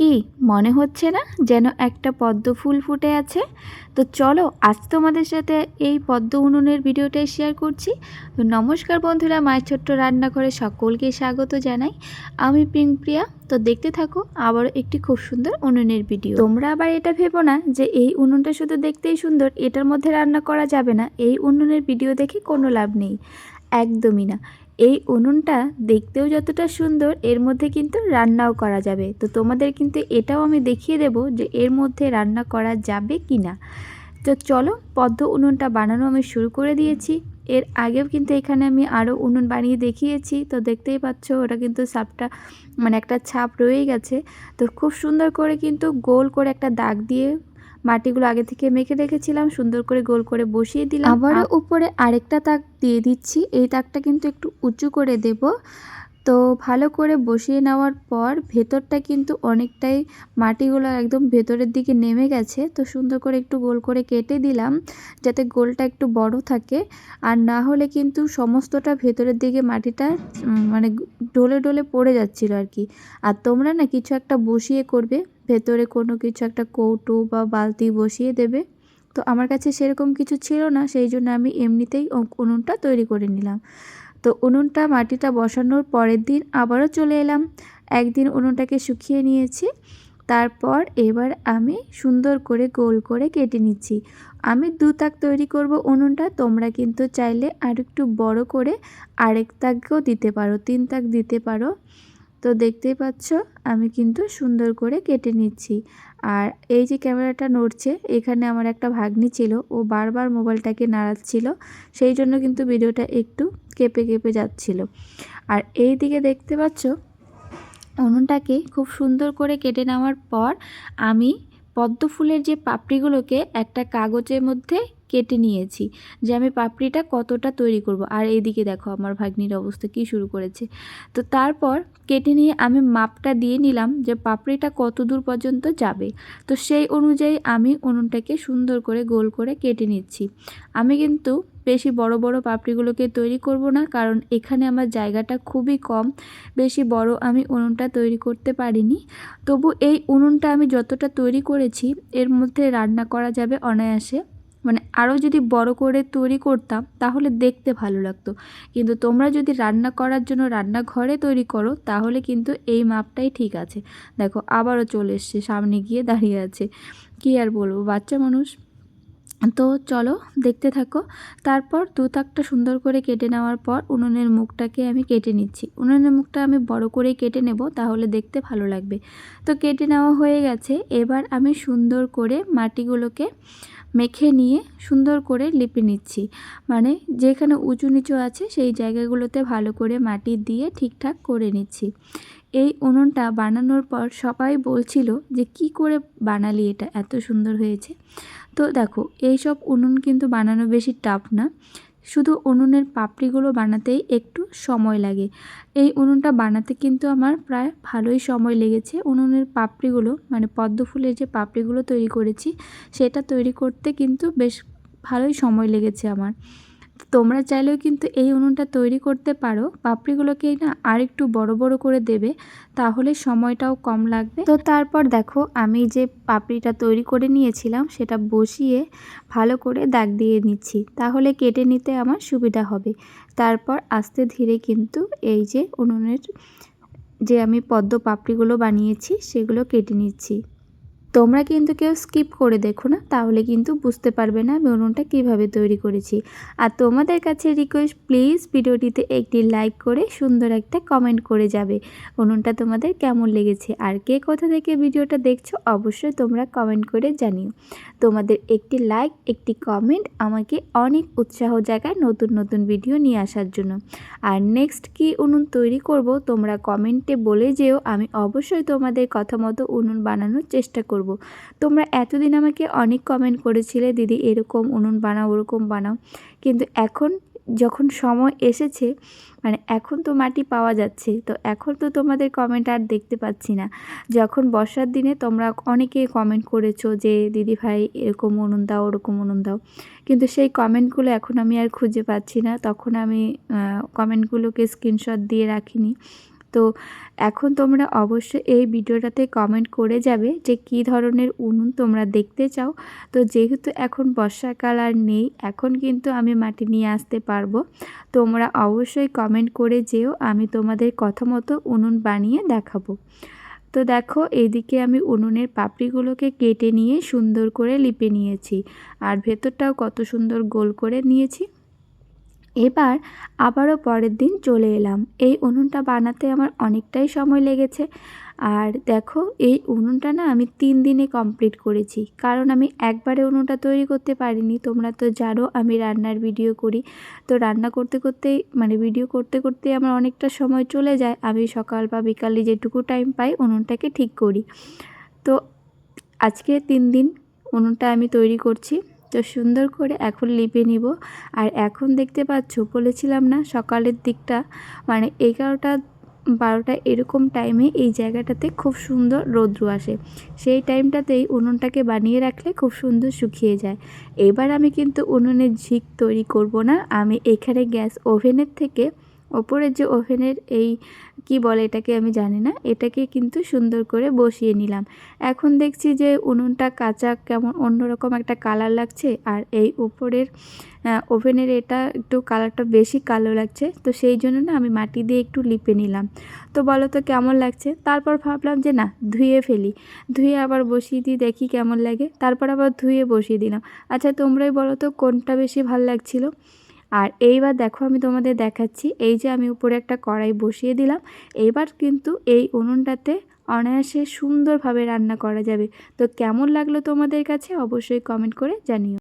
কি? মনে হচ্ছে না যেন একটা পদ্ম ফুল ফুটে আছে? তো চলো, আজ তোমাদের সাথে এই পদ্ম উনুনের ভিডিওটাই শেয়ার করছি। তো নমস্কার বন্ধুরা মায়ের ছোট্ট রান্নাঘরে সকলকে স্বাগত জানাই। আমি প্রিয়া তো দেখতে থাকো আবার একটি খুব সুন্দর উনুনের ভিডিও। তোমরা আবার এটা ভেবো না যে এই উনুনটা শুধু দেখতেই সুন্দর, এটার মধ্যে রান্না করা যাবে না। এই উনুনের ভিডিও দেখে কোনো লাভ নেই। একদমই না। এই উনুনটা দেখতেও যতটা সুন্দর, এর মধ্যে কিন্তু রান্নাও করা যাবে। তো তোমাদের কিন্তু এটাও আমি দেখিয়ে দেব যে এর মধ্যে রান্না করা যাবে কি না তো চলো, পদ্ম উনুনটা বানানো আমি শুরু করে দিয়েছি। এর আগেও কিন্তু এখানে আমি আরও উনুন বানিয়ে দেখিয়েছি। তো দেখতেই পাচ্ছ, ওটা কিন্তু সাপটা মানে একটা ছাপ রয়েই গেছে। তো খুব সুন্দর করে কিন্তু গোল করে একটা দাগ দিয়ে মাটিগুলো আগে থেকে মেখে রেখেছিলাম সুন্দর করে গোল করে বসিয়ে দিলাম। আবার উপরে আরেকটা তাক দিয়ে দিচ্ছি। এই তাকটা কিন্তু একটু উঁচু করে দেব। তো ভালো করে বসিয়ে নেওয়ার পর ভেতরটা কিন্তু অনেকটাই মাটিগুলো একদম ভেতরের দিকে নেমে গেছে। তো সুন্দর করে একটু গোল করে কেটে দিলাম যাতে গোলটা একটু বড় থাকে। আর না হলে কিন্তু সমস্তটা ভেতরের দিকে মাটিটা মানে ডলে ডলে পড়ে যাচ্ছিল আর কি। আর তোমরা না কিছু একটা বসিয়ে করবে। ভেতরে কোনো কিছু একটা কৌটো বা বালতি বসিয়ে দেবে। তো আমার কাছে সেরকম কিছু ছিল না, সেই জন্য আমি এমনিতেই উনুনটা তৈরি করে নিলাম। তো উনুনটা মাটিটা বসানোর পরের দিন আবারও চলে এলাম। একদিন উনুনটাকে শুকিয়ে নিয়েছি, তারপর এবার আমি সুন্দর করে গোল করে কেটে নিচ্ছি। আমি দু তাক তৈরি করব উনুনটা, তোমরা কিন্তু চাইলে আর একটু বড় করে আরেক তাকও দিতে পারো, তিন তাক দিতে পারো। তো দেখতেই পাচ্ছ, আমি কিন্তু সুন্দর করে কেটে নিচ্ছি। আর এই যে ক্যামেরাটা নড়ছে, এখানে আমার একটা ভাগ্নি ছিল, ও বারবার মোবাইলটাকে নাড়াচ্ছিল, সেই জন্য কিন্তু ভিডিওটা একটু কেঁপে কেঁপে যাচ্ছিল। আর এই দিকে দেখতে পাচ্ছ, উনুনটাকে খুব সুন্দর করে কেটে নেওয়ার পর আমি পদ্ম ফুলের যে পাপড়িগুলোকে একটা কাগজের মধ্যে কেটে নিয়েছি। যে আমি পাপড়িটা কতটা তৈরি করব। আর এইদিকে দেখো আমার ভাগ্নির অবস্থা কি শুরু করেছে। তো তারপর কেটে নিয়ে আমি মাপটা দিয়ে নিলাম যে পাপড়িটা কত দূর পর্যন্ত যাবে। তো সেই অনুযায়ী আমি উনুনটাকে সুন্দর করে গোল করে কেটে নিচ্ছি। আমি কিন্তু বেশি বড় বড় পাপড়িগুলোকে তৈরি করব না, কারণ এখানে আমার জায়গাটা খুবই কম। বেশি বড় আমি উনুনটা তৈরি করতে পারিনি। তবু এই উনুনটা আমি যতটা তৈরি করেছি, এর মধ্যে রান্না করা যাবে অনায়াসে। মানে আরও যদি বড় করে তৈরি করতাম, তাহলে দেখতে ভালো লাগতো। কিন্তু তোমরা যদি রান্না করার জন্য রান্নাঘরে তৈরি করো, তাহলে কিন্তু এই মাপটাই ঠিক আছে। দেখো, আবারও চলে এসছে, সামনে গিয়ে দাঁড়িয়ে আছে। কী আর বলব, বাচ্চা মানুষ। তো চলো, দেখতে থাকো। তারপর দু তাকটা সুন্দর করে কেটে নেওয়ার পর উনুনের মুখটাকে আমি কেটে নিচ্ছি। উনুনের মুখটা আমি বড় করেই কেটে নেব, তাহলে দেখতে ভালো লাগবে। তো কেটে নেওয়া হয়ে গেছে। এবার আমি সুন্দর করে মাটিগুলোকে মেখে নিয়ে সুন্দর করে লিপে নিচ্ছি। মানে যেখানে উঁচু নিচু আছে সেই জায়গাগুলোতে ভালো করে মাটি দিয়ে ঠিকঠাক করে নিচ্ছি। এই উনুনটা বানানোর পর সবাই বলছিল যে, কি করে বানালি এটা? এত সুন্দর হয়েছে। তো দেখো এই সব উনুন কিন্তু বানানো বেশি টাফ না। শুধু উনুনের পাপড়িগুলো বানাতেই একটু সময় লাগে। এই উনুনটা বানাতে কিন্তু আমার প্রায় ভালোই সময় লেগেছে। উনুনের পাপড়িগুলো মানে পদ্ম ফুলের যে পাপড়িগুলো তৈরি করেছি, সেটা তৈরি করতে কিন্তু বেশ ভালোই সময় লেগেছে আমার। তোমরা চাইলেও কিন্তু এই উনুনটা তৈরি করতে পারো। পাপড়িগুলোকে না আর একটু বড় বড় করে দেবে, তাহলে সময়টাও কম লাগবে। তো তারপর দেখো, আমি যে পাপড়িটা তৈরি করে নিয়েছিলাম, সেটা বসিয়ে ভালো করে দাগ দিয়ে নিচ্ছি। তাহলে কেটে নিতে আমার সুবিধা হবে। তারপর আস্তে ধীরে কিন্তু এই যে উনুনের যে আমি পদ্ম পাপড়িগুলো বানিয়েছি, সেগুলো কেটে নিচ্ছি। তোমরা কিন্তু কেউ স্কিপ করে দেখো না, তাহলে কিন্তু বুঝতে পারবে না আমি উনুনটা কীভাবে তৈরি করেছি। আর তোমাদের কাছে রিকোয়েস্ট প্লিজ ভিডিওটিতে একটি লাইক করে সুন্দর একটা কমেন্ট করে যাবে। উনুনটা তোমাদের কেমন লেগেছে আর কে কোথা থেকে ভিডিওটা দেখছ অবশ্যই তোমরা কমেন্ট করে জানিও। তোমাদের একটি লাইক একটি কমেন্ট আমাকে অনেক উৎসাহ জায়গায় নতুন নতুন ভিডিও নিয়ে আসার জন্য। আর নেক্সট কি উনুন তৈরি করব তোমরা কমেন্টে বলে যেও, আমি অবশ্যই তোমাদের কথা মতো উনুন বানানোর চেষ্টা করব। করব। তোমরা এতদিন আমাকে অনেক কমেন্ট করেছিলে, দিদি, এরকম উনুন বানাও, ওরকম বানাও। কিন্তু এখন যখন সময় এসেছে মানে এখন তো মাটি পাওয়া যাচ্ছে, তো এখন তো তোমাদের কমেন্ট আর দেখতে পাচ্ছি না। যখন বর্ষার দিনে তোমরা অনেকে কমেন্ট করেছ যে, দিদি ভাই, এরকম উনুন দাও, ওরকম উনুন দাও। কিন্তু সেই কমেন্টগুলো এখন আমি আর খুঁজে পাচ্ছি না। তখন আমি কমেন্টগুলোকে স্ক্রিনশট দিয়ে রাখিনি। তো এখন তোমরা অবশ্যই এই ভিডিওটাতে কমেন্ট করে যাবে যে কী ধরনের উনুন তোমরা দেখতে চাও। তো যেহেতু এখন বর্ষাকাল আর নেই, এখন কিন্তু আমি মাটি নিয়ে আসতে পারব। তোমরা অবশ্যই কমেন্ট করে যেও, আমি তোমাদের কথা মতো উনুন বানিয়ে দেখাবো। তো দেখো, এইদিকে আমি উনুনের পাপড়িগুলোকে কেটে নিয়ে সুন্দর করে লিপে নিয়েছি। আর ভেতরটাও কত সুন্দর গোল করে নিয়েছি। এবার আবারও পরের দিন চলে এলাম। এই উনুনটা বানাতে আমার অনেকটাই সময় লেগেছে। আর দেখো, এই উনুনটা না আমি তিন দিনে কমপ্লিট করেছি। কারণ আমি একবারে উনুনটা তৈরি করতে পারিনি। তোমরা তো জানো, আমি রান্নার ভিডিও করি। তো রান্না করতে করতেই মানে ভিডিও করতে করতে আমার অনেকটা সময় চলে যায়। আমি সকাল বা বিকালে যেটুকু টাইম পাই উনুনটাকে ঠিক করি। তো আজকে তিন দিন উনুনটা আমি তৈরি করছি। তো সুন্দর করে এখন লিপে নিব। আর এখন দেখতে পাচ্ছ, বলেছিলাম না সকালের দিকটা মানে এগারোটা, বারোটা এরকম টাইমে এই জায়গাটাতে খুব সুন্দর রৌদ্র আসে। সেই টাইমটাতেই উনুনটাকে বানিয়ে রাখলে খুব সুন্দর শুকিয়ে যায়। এবার আমি কিন্তু উনুনের ঝিক তৈরি করব না। আমি এখানে গ্যাস ওভেনের থেকে, ওপরের যে ওভেনের এই কি বলে এটাকে আমি জানি না। এটাকে কিন্তু সুন্দর করে বসিয়ে নিলাম। এখন দেখছি যে উনুনটা কাঁচা, কেমন অন্যরকম একটা কালার লাগছে। আর এই উপরের ওভেনের এটা একটু কালারটা বেশি কালো লাগছে। তো সেই জন্য না আমি মাটি দিয়ে একটু লিপে নিলাম। তো বলো তো কেমন লাগছে? তারপর ভাবলাম যে না, ধুয়ে ফেলি। ধুয়ে আবার বসিয়ে দিই, দেখি কেমন লাগে। তারপর আবার ধুয়ে বসিয়ে দিলাম। আচ্ছা তোমরাই বলো তো কোনটা বেশি ভালো লাগছিল? আর এইবার দেখো আমি তোমাদের দেখাচ্ছি, এই যে আমি উপরে একটা কড়াই বসিয়ে দিলাম এইবার কিন্তু এই উনুনটাতে অনায়াসে সুন্দরভাবে রান্না করা যাবে। তো কেমন লাগল তোমাদের কাছে অবশ্যই কমেন্ট করে জানিও।